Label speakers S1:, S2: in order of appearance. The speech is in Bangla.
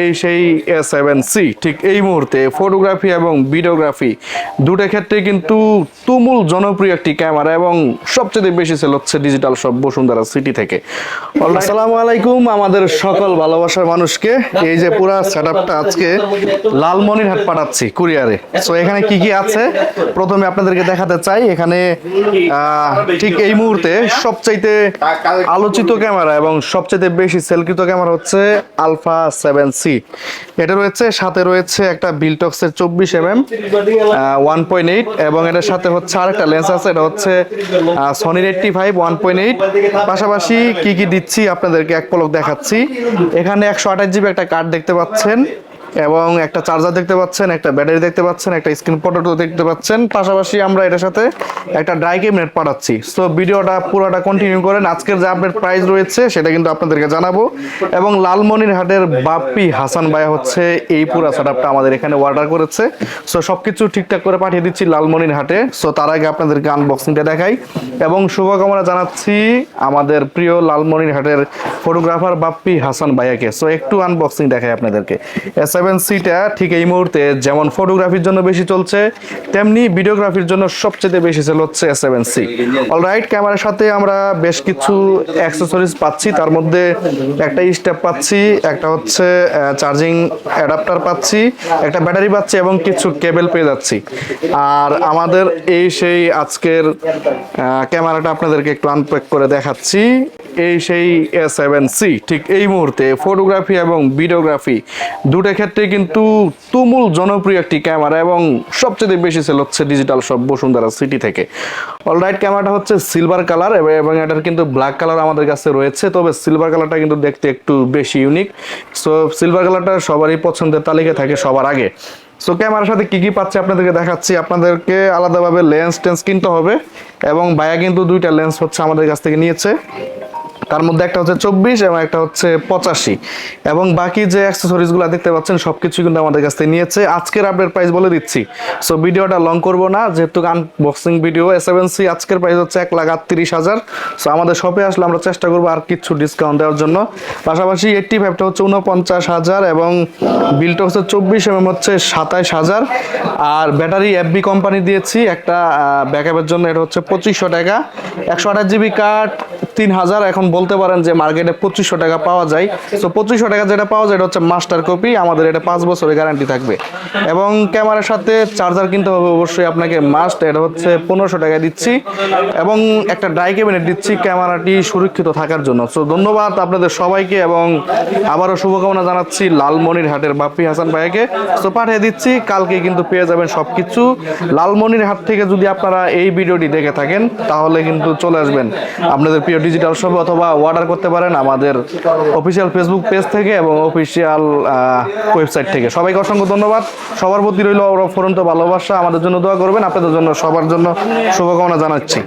S1: এই সেই এস সেভেন সি ঠিক এই মুহূর্তে ফটোগ্রাফি এবং ভিডিওগ্রাফি দুটো ক্ষেত্রে কিন্তু তুমুল জনপ্রিয় একটি ক্যামেরা এবং সবচেয়ে বেশি সেল হচ্ছে ডিজিটাল সব বসুন্ধরা সিটি থেকে। আসসালামু আলাইকুম আমাদের সকল ভালোবাসার মানুষকে। এই যে পুরা সেট আপটা আজকে লালমনিরহাট পাঠাচ্ছি কুরিয়ারে। সো এখানে কি কি আছে? প্রথমে আপনাদেরকে দেখাতে চাই, এখানে ঠিক এই মুহূর্তে সবচাইতে আলোচিত ক্যামেরা এবং সবচাইতে বেশি সেলকৃত ক্যামেরা হচ্ছে আলফা সেভেন সি। এটা রয়েছে, সাথে রয়েছে একটা বিলটক্সের চব্বিশ M M one point eight এবং এটার সাথে হচ্ছে আরেকটা লেন্স আছে, এটা হচ্ছে সনির eighty five one point eight পাশাপাশি কি কি দিচ্ছি আপনাদেরকে এক পলক দেখাচ্ছি। এখানে একশো আঠাশ জিবি একটা কার্ড দেখতে পাচ্ছেন। এবং একটা চার্জার দেখতে পাচ্ছেন, একটা ব্যাটারি দেখতে পাচ্ছেন, একটা স্ক্রিন প্রোটেক্টর দেখতে পাচ্ছেন। পাশাপাশি আমরা এটার সাথে একটা ড্রাই ক্যাবিনেট পাঠাচ্ছি। সো ভিডিওটা পুরোটা কন্টিনিউ করেন। আজকের যে আপডেট প্রাইস রয়েছে, সেটা কিন্তু আপনাদেরকে জানাব। এবং লালমনির হাটের বাপ্পি হাসান ভাই হচ্ছে এই পুরো সেটআপটা আমাদের এখানে অর্ডার করেছে। সো সবকিছু ঠিকঠাক করে পাঠিয়ে দিচ্ছি লালমনির হাটে। সো তার আগে আপনাদেরকে আনবক্সিংটা দেখাই। এবং শুভকামনা জানাচ্ছি আমাদের প্রিয় লালমনির হাটের ফটোগ্রাফার বাপ্পি হাসান ভাইয়াকে। সো একটু আনবক্সিং দেখাই আপনাদেরকে। এস সেভেন সিটা ঠিক এই মুহূর্তে যেমন ফটোগ্রাফির জন্য বেশি চলছে, তেমনি ভিডিওগ্রাফির জন্য সবচেয়ে বেশি সেল হচ্ছে সেভেন সি অলরাইট ক্যামেরার সাথে আমরা বেশ কিছু অ্যাক্সেসরিজ পাচ্ছি, তার মধ্যে একটা স্টেপ পাচ্ছি, একটা হচ্ছে চার্জিং অ্যাডাপ্টার পাচ্ছি, একটা ব্যাটারি পাচ্ছি এবং কিছু কেবল পেয়ে যাচ্ছি। আর আমাদের এই সেই আজকের ক্যামেরাটা আপনাদেরকে একটু আনপ্যাক করে দেখাচ্ছি, এই সেই এস সেভেন সি ঠিক এই মুহূর্তে ফটোগ্রাফি এবং ভিডিওগ্রাফি দুটো ক্ষেত্রে কিন্তু তুমুল জনপ্রিয় একটি ক্যামেরা এবং সবচেয়ে বেশি সেল হচ্ছে ডিজিটাল সব বসুন্ধরা সিটি থেকে। অলরাইট ক্যামেরাটা হচ্ছে সিলভার কালার এবং এটার কিন্তু ব্ল্যাক কালার আমাদের কাছে রয়েছে, তবে সিলভার কালারটা কিন্তু দেখতে একটু বেশি ইউনিক সো সিলভার কালারটা সবারই পছন্দের তালিকা থাকে সবার আগে। সো ক্যামেরার সাথে কী কী পাচ্ছে আপনাদেরকে দেখাচ্ছি। আপনাদেরকে আলাদাভাবে লেন্স টেন্স কিনতে হবে এবং ভাইয়া কিন্তু দুইটা লেন্স হচ্ছে আমাদের কাছ থেকে নিয়েছে। তার মধ্যে একটা হচ্ছে চব্বিশ এবং একটা হচ্ছে পঁচাশি। এবং বাকি যে অ্যাক্সেসরিজগুলো দেখতে পাচ্ছেন সবকিছু কিন্তু আমাদের কাছ থেকে নিয়েছে। আজকের আপডেট প্রাইস বলে দিচ্ছি। সো ভিডিওটা লং করব না, যেহেতু আনবক্সিং ভিডিও সেভেন সি আজকের প্রাইস হচ্ছে এক লাখ আটত্রিশ হাজার। সো আমাদের শপে আসলে আমরা চেষ্টা করব আর কিছু ডিসকাউন্ট দেওয়ার জন্য। পাশাপাশি এইটটি ফাইভটা হচ্ছে উনপঞ্চাশ হাজার এবং বিলটা হচ্ছে চব্বিশ এমএম হচ্ছে সাতাইশ হাজার। আর ব্যাটারি এফবি কোম্পানি দিয়েছি, একটা ব্যাকআপের জন্য, এটা হচ্ছে পঁচিশশো টাকা। একশো আঠাশ জিবি কার্ড তিন হাজার এখন বলতে পারেন যে মার্কেটে পঁচিশশো টাকা পাওয়া যায়। তো পঁচিশশো টাকা যেটা পাওয়া যায়, এটা হচ্ছে মাস্টার কপি। আমাদের এটা পাঁচ বছরের গ্যারান্টি থাকবে। এবং ক্যামেরার সাথে চার্জার কিনতে হবে অবশ্যই আপনাকে মাস্ট এটা হচ্ছে পনেরোশো টাকা দিচ্ছি। এবং একটা ড্রাই ক্যাবিনেট দিচ্ছি ক্যামেরাটি সুরক্ষিত থাকার জন্য। সো ধন্যবাদ আপনাদের সবাইকে এবং আবারও শুভকামনা জানাচ্ছি লালমনির হাটের বাপ্পি হাসান ভাইকে তো পাঠিয়ে দিচ্ছি। কালকে কিন্তু পেয়ে যাবেন সব কিছু লালমনির হাট থেকে যদি আপনারা এই ভিডিওটি দেখে থাকেন, তাহলে কিন্তু চলে আসবেন। আপনাদের প্রিয় ডিজিটাল শপে অথবা অর্ডার করতে পারেন আমাদের অফিসিয়াল ফেসবুক পেজ থেকে এবং অফিসিয়াল ওয়েবসাইট থেকে। সবাইকে অসংখ্য ধন্যবাদ। সবার প্রতি রইল ফোরন্ত ভালোবাসা। আমাদের জন্য দোয়া করবেন। আপনাদের জন্য, সবার জন্য শুভকামনা জানাচ্ছি।